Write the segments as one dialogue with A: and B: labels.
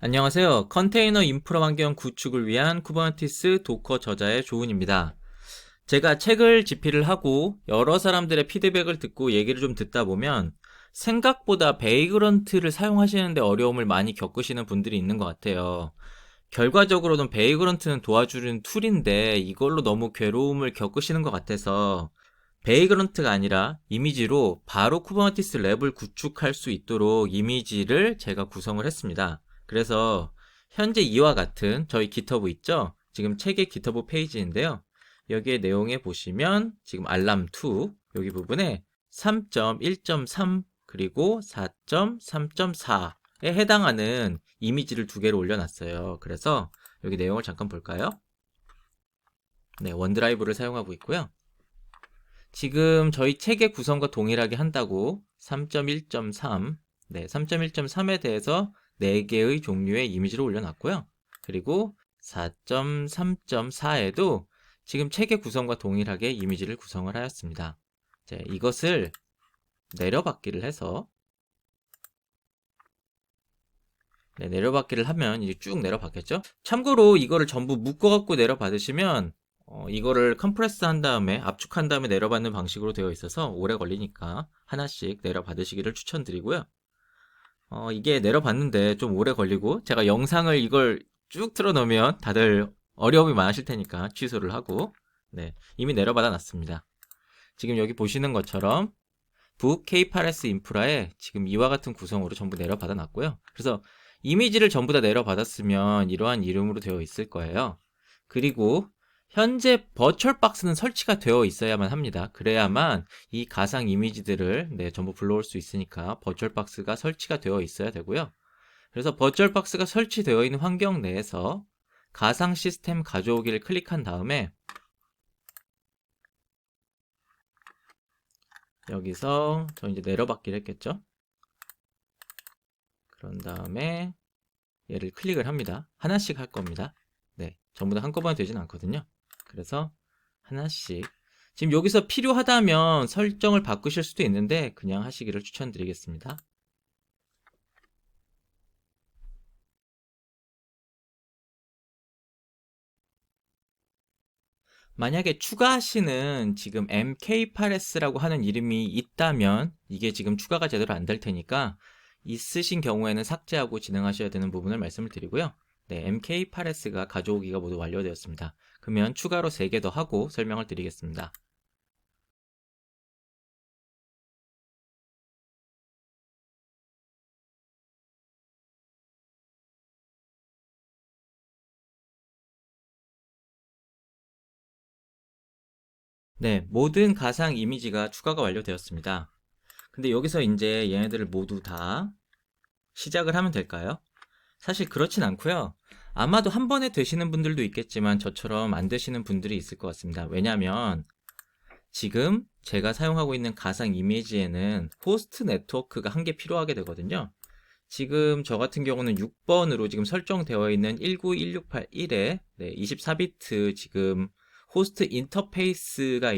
A: 안녕하세요. 컨테이너 인프라 환경 구축을 위한 쿠버네티스 도커 저자의 조은입니다. 제가 책을 집필을 하고 여러 사람들의 피드백을 듣고 얘기를 좀 듣다 보면 생각보다 베이그런트를 사용하시는데 어려움을 많이 겪으시는 분들이 있는 것 같아요. 결과적으로는 베이그런트는 도와주는 툴인데 이걸로 너무 괴로움을 겪으시는 것 같아서 베이그런트가 아니라 이미지로 바로 쿠버네티스 랩을 구축할 수 있도록 이미지를 제가 구성을 했습니다. 그래서 현재 이와 같은 저희 GitHub 있죠? 지금 책의 GitHub 페이지인데요. 여기에 내용에 보시면 지금 알람2 여기 부분에 3.1.3 그리고 4.3.4에 해당하는 이미지를 두 개를 올려놨어요. 그래서 여기 내용을 잠깐 볼까요? 네, 원드라이브를 사용하고 있고요. 지금 저희 책의 구성과 동일하게 한다고 3.1.3, 네, 3.1.3에 대해서 4개의 종류의 이미지를 올려놨고요. 그리고 4.3.4에도 지금 책의 구성과 동일하게 이미지를 구성을 하였습니다. 자, 이것을 내려받기를 해서 네, 내려받기를 하면 이제 쭉 내려받겠죠? 참고로 이거를 전부 묶어갖고 내려받으시면 어, 이거를 컴프레스 한 다음에 압축한 다음에 내려받는 방식으로 되어 있어서 오래 걸리니까 하나씩 내려받으시기를 추천드리고요. 어, 이게 내려봤는데 좀 오래 걸리고 제가 영상을 이걸 쭉 틀어놓으면 다들 어려움이 많으실 테니까 취소를 하고 네, 이미 내려받아 놨습니다. 지금 여기 보시는 것처럼 북 K8S 인프라에 지금 이와 같은 구성으로 전부 내려받아 놨고요. 그래서 이미지를 전부 다 내려받았으면 이러한 이름으로 되어 있을 거예요. 그리고 현재 버추얼 박스는 설치가 되어 있어야만 합니다. 그래야만 이 가상 이미지들을 네, 전부 불러올 수 있으니까 버추얼 박스가 설치가 되어 있어야 되고요. 그래서 버추얼 박스가 설치되어 있는 환경 내에서 가상 시스템 가져오기를 클릭한 다음에 여기서 저 이제 내려받기를 했겠죠? 그런 다음에 얘를 클릭을 합니다. 하나씩 할 겁니다. 네, 전부 다 한꺼번에 되진 않거든요. 그래서 하나씩 지금 여기서 필요하다면 설정을 바꾸실 수도 있는데 그냥 하시기를 추천드리겠습니다. 만약에 추가하시는 지금 MK8S라고 하는 이름이 있다면 이게 지금 추가가 제대로 안 될 테니까 있으신 경우에는 삭제하고 진행하셔야 되는 부분을 말씀을 드리고요. 네, MK8S가 가져오기가 모두 완료되었습니다. 그러면 추가로 3개 더 하고 설명을 드리겠습니다. 네, 모든 가상 이미지가 추가가 완료되었습니다. 근데 여기서 이제 얘네들을 모두 다 시작을 하면 될까요? 사실 그렇진 않고요. 아마도 한 번에 되시는 분들도 있겠지만 저처럼 안 되시는 분들이 있을 것 같습니다. 왜냐하면 지금 제가 사용하고 있는 가상 이미지에는 호스트 네트워크가 한 개 필요하게 되거든요. 지금 저 같은 경우는 6번으로 지금 설정되어 있는 19168.1에 네, 24비트 지금 호스트 인터페이스가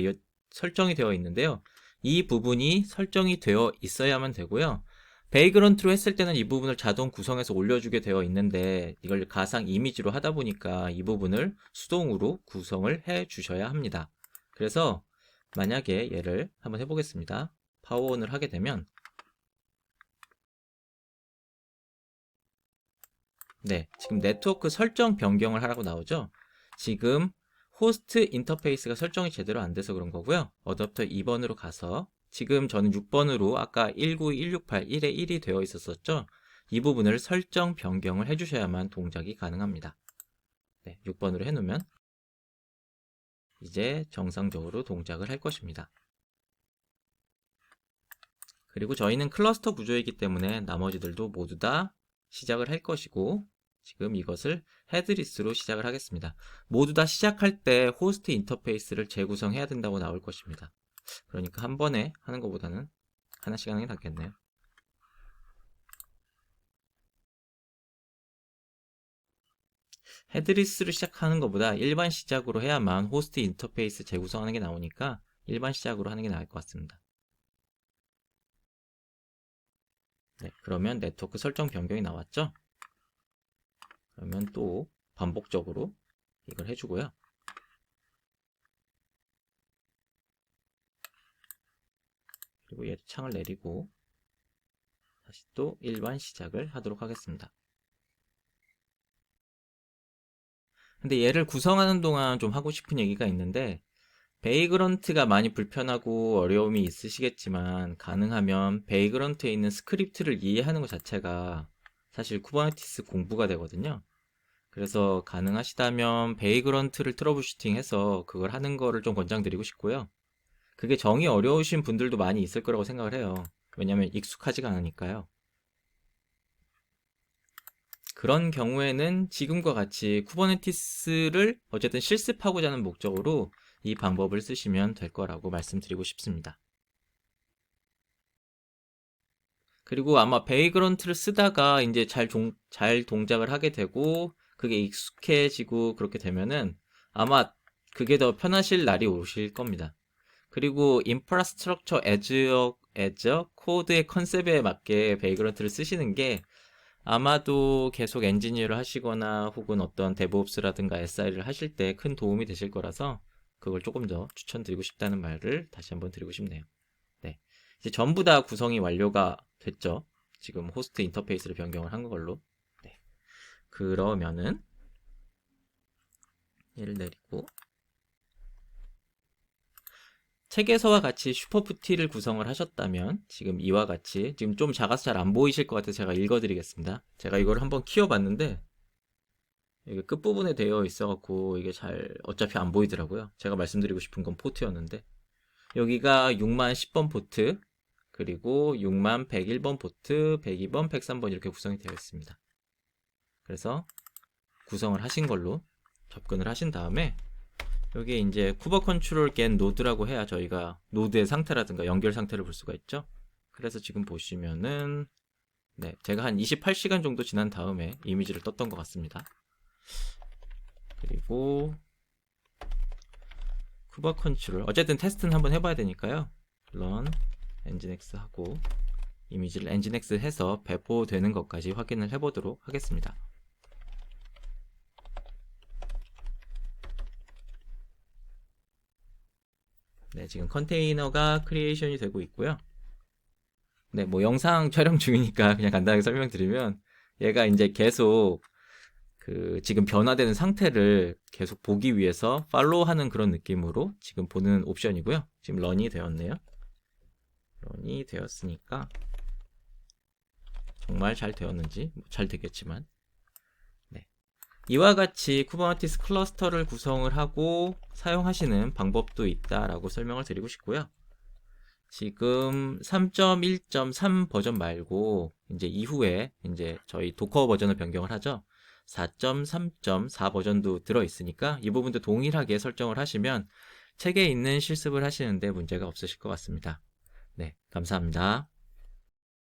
A: 설정이 되어 있는데요. 이 부분이 설정이 되어 있어야만 되고요. 베이그런트로 했을 때는 이 부분을 자동 구성해서 올려주게 되어 있는데 이걸 가상 이미지로 하다 보니까 이 부분을 수동으로 구성을 해 주셔야 합니다. 그래서 만약에 얘를 한번 해보겠습니다. 파워온을 하게 되면 네, 지금 네트워크 설정 변경을 하라고 나오죠. 지금 호스트 인터페이스가 설정이 제대로 안 돼서 그런 거고요. 어댑터 2번으로 가서 지금 저는 6번으로 아까 19168 1에 1이 되어 있었었죠. 이 부분을 설정 변경을 해주셔야만 동작이 가능합니다. 네, 6번으로 해놓으면 이제 정상적으로 동작을 할 것입니다. 그리고 저희는 클러스터 구조이기 때문에 나머지들도 모두 다 시작을 할 것이고 지금 이것을 헤드리스로 시작을 하겠습니다. 모두 다 시작할 때 호스트 인터페이스를 재구성해야 된다고 나올 것입니다. 그러니까 한 번에 하는 것보다는 하나씩 하는 게 낫겠네요. 헤드리스를 시작하는 것보다 일반 시작으로 해야만 호스트 인터페이스 재구성하는 게 나오니까 일반 시작으로 하는 게 나을 것 같습니다. 네, 그러면 네트워크 설정 변경이 나왔죠? 그러면 또 반복적으로 이걸 해주고요. 그리고 얘 창을 내리고 다시 또 일반 시작을 하도록 하겠습니다. 근데 얘를 구성하는 동안 좀 하고 싶은 얘기가 있는데 베이그런트가 많이 불편하고 어려움이 있으시겠지만 가능하면 베이그런트에 있는 스크립트를 이해하는 것 자체가 사실 쿠버네티스 공부가 되거든요. 그래서 가능하시다면 베이그런트를 트러블슈팅 해서 그걸 하는 거를 좀 권장드리고 싶고요. 그게 정이 어려우신 분들도 많이 있을 거라고 생각을 해요. 왜냐면 익숙하지가 않으니까요. 그런 경우에는 지금과 같이 쿠버네티스를 어쨌든 실습하고자 하는 목적으로 이 방법을 쓰시면 될 거라고 말씀드리고 싶습니다. 그리고 아마 베이그런트를 쓰다가 이제 잘, 종, 잘 동작을 하게 되고 그게 익숙해지고 그렇게 되면은 아마 그게 더 편하실 날이 오실 겁니다. 그리고 인프라스트럭처 에즈어, 에즈어 코드의 컨셉에 맞게 베이그런트를 쓰시는 게 아마도 계속 엔지니어를 하시거나 혹은 어떤 데브옵스라든가 SI를 하실 때 큰 도움이 되실 거라서 그걸 조금 더 추천드리고 싶다는 말을 다시 한번 드리고 싶네요. 네. 이제 전부 다 구성이 완료가 됐죠. 지금 호스트 인터페이스를 변경을 한 걸로. 네. 그러면은 얘를 내리고 책에서와 같이 슈퍼푸티를 구성을 하셨다면 지금 이와 같이 지금 좀 작아서 잘 안 보이실 것 같아서 제가 읽어드리겠습니다. 제가 이걸 한번 키워봤는데 이게 끝부분에 되어 있어갖고 이게 잘 어차피 안 보이더라고요. 제가 말씀드리고 싶은 건 포트였는데 여기가 6만 10번 포트 그리고 6만 101번 포트 102번 103번 이렇게 구성이 되어 있습니다. 그래서 구성을 하신 걸로 접근을 하신 다음에 여기에 이제 쿠버 컨트롤 겐 노드라고 해야 저희가 노드의 상태라든가 연결 상태를 볼 수가 있죠. 그래서 지금 보시면은 네, 제가 한 28시간 정도 지난 다음에 이미지를 떴던 것 같습니다. 그리고 쿠버 컨트롤 어쨌든 테스트는 한번 해봐야 되니까요. run nginx 하고 이미지를 nginx 해서 배포되는 것까지 확인을 해보도록 하겠습니다. 네, 지금 컨테이너가 크리에이션이 되고 있고요. 네, 뭐 영상 촬영 중이니까 그냥 간단하게 설명드리면 얘가 이제 계속 그 지금 변화되는 상태를 계속 보기 위해서 팔로우 하는 그런 느낌으로 지금 보는 옵션이고요. 지금 런이 되었네요. 런이 되었으니까 정말 잘 되었는지 뭐잘 되겠지만 네. 이와 같이 쿠버네티스 클러스터를 구성을 하고 사용하시는 방법도 있다라고 설명을 드리고 싶고요. 지금 3.1.3 버전 말고 이제 이후에 이제 저희 도커 버전을 변경을 하죠. 4.3.4 버전도 들어 있으니까 이 부분도 동일하게 설정을 하시면 책에 있는 실습을 하시는데 문제가 없으실 것 같습니다. 네, 감사합니다.